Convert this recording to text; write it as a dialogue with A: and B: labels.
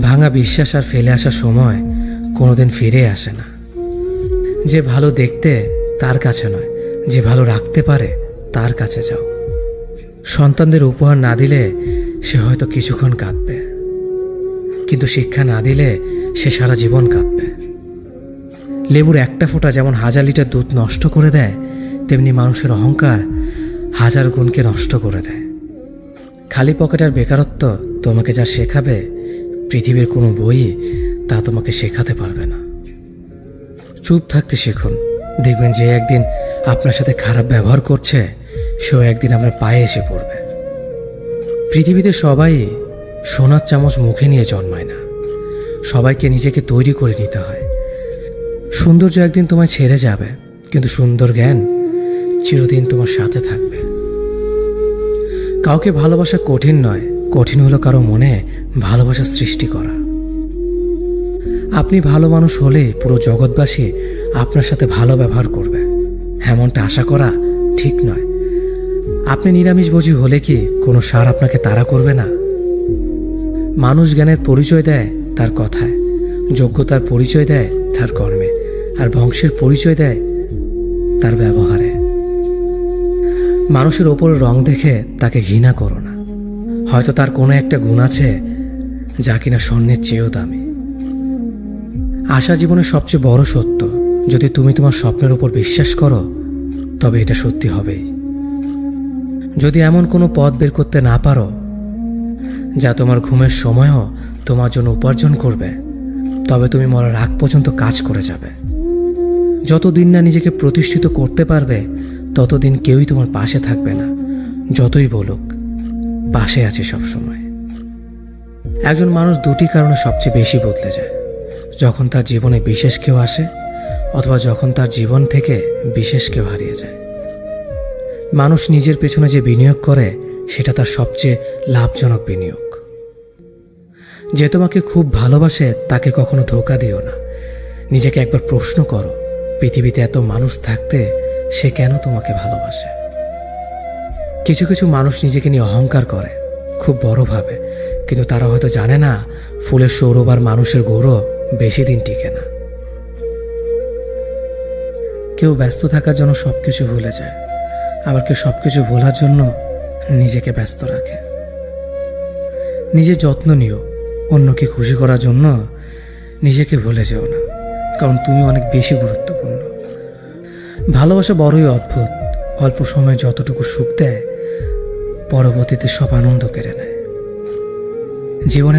A: ভাঙা বিশ্বাস আর ফেলে আসা সময় কোনোদিন ফিরে আসে না। যে ভালো দেখতে তার কাছে নয়, যে ভালো রাখতে পারে তার কাছে যাও। সন্তানদের উপহার না দিলে সে হয়তো কিছুক্ষণ কাঁদবে। কিন্তু শিক্ষা না দিলে সে সারা জীবন কাঁদবে। লেবুর একটা ফোঁটা যেমন হাজার লিটার দুধ নষ্ট করে দেয়, তেমনি মানুষের অহংকার হাজার গুণকে নষ্ট করে দেয়। খালি পকেট আর বেকারত্ব তোমাকে যা শেখাবে পৃথিবীর কোনো বই তা তোমাকে শেখাতে পারবে না। চুপ থাকতে শেখুন। দেখবেন যে একদিন আপনার সাথে খারাপ ব্যবহার করছে, সেও একদিন আপনার পায়ে এসে পড়বে। পৃথিবীতে সবাই সোনার চামচ মুখে নিয়ে জন্মায় না। সবাইকে নিজেকে তৈরি করে নিতে হয়। সৌন্দর্য একদিন তোমায় ছেড়ে যাবে, কিন্তু সুন্দর জ্ঞান চিরদিন তোমার সাথে থাকবে। কাউকে ভালোবাসা কঠিন নয় কঠিন হলো কারও মনে ভালোবাসা সৃষ্টি করা। আপনি ভালো মানুষ হলে পুরো জগৎবাসী আপনার সাথে ভালো ব্যবহার করবে। এমনটা আশা করা ঠিক নয়। আপনি নিরামিষ নিরামিষভোজী হলে কি কোনো সার আপনাকে তাড়া করবে না? মানুষ জ্ঞানের পরিচয় দেয় তার কথায়, যোগ্যতার পরিচয় দেয় তার কর্মে, আর বংশের পরিচয় দেয় তার ব্যবহারে। মানুষের ওপর রং দেখে তাকে ঘৃণা করো না। হয়তো তার কোনো একটা গুণ আছে যা কিনা স্বর্ণের চেয়েও দামি। আশা জীবনের সবচেয়ে বড় সত্য, যদি তুমি তোমার স্বপ্নের উপর বিশ্বাস করো, তবে এটা সত্যি হবেই যদি এমন কোনো পথ বের করতে না পারো, যা তোমার ঘুমের সময়ও তোমার জন্য উপার্জন করবে, তবে তুমি মরার আগ পর্যন্ত কাজ করে যাবে। যতদিন না নিজেকে প্রতিষ্ঠিত করতে পারবে, ততদিন কেউই তোমার পাশে থাকবে না, যতই বলুক। পাশে আছে সবসময়। একজন মানুষ দুটি কারণে সবচেয়ে বেশি বদলে যায়। যখন তার জীবনে বিশেষ কেউ আসে, অথবা যখন তার জীবন থেকে বিশেষ কেউ হারিয়ে যায়। মানুষ নিজের পেছনে যে বিনিয়োগ করে, সেটা তার সবচেয়ে লাভজনক বিনিয়োগ। যে তোমাকে খুব ভালোবাসে, তাকে কখনো ধোকা দিও না। নিজেকে একবার প্রশ্ন করো, পৃথিবীতে এত মানুষ থাকতে সে কেন তোমাকে ভালোবাসে? কিছু কিছু মানুষ নিজেকে নিয়ে অহংকার করে, খুব বড় ভাবে। কিন্তু তারা হয়তো জানে না, ফুলের সৌরভ আর মানুষের গৌরব বেশি দিন টিকে না। কেউ ব্যস্ত থাকার জন্য সবকিছু ভুলে যায়। আবার কেউ সবকিছু ভোলার জন্য নিজেকে ব্যস্ত রাখে। নিজের যত্ন নিও, অন্যকে খুশি করার জন্য নিজেকে ভুলে যেও না। কারণ তুমি অনেক বেশি গুরুত্বপূর্ণ। ভালোবাসা বড়ই অদ্ভুত। অল্প সময়ে যতটুকু সুখ দেয় পরবর্তীতে সব আনন্দ কেড়ে নেয়। জীবনে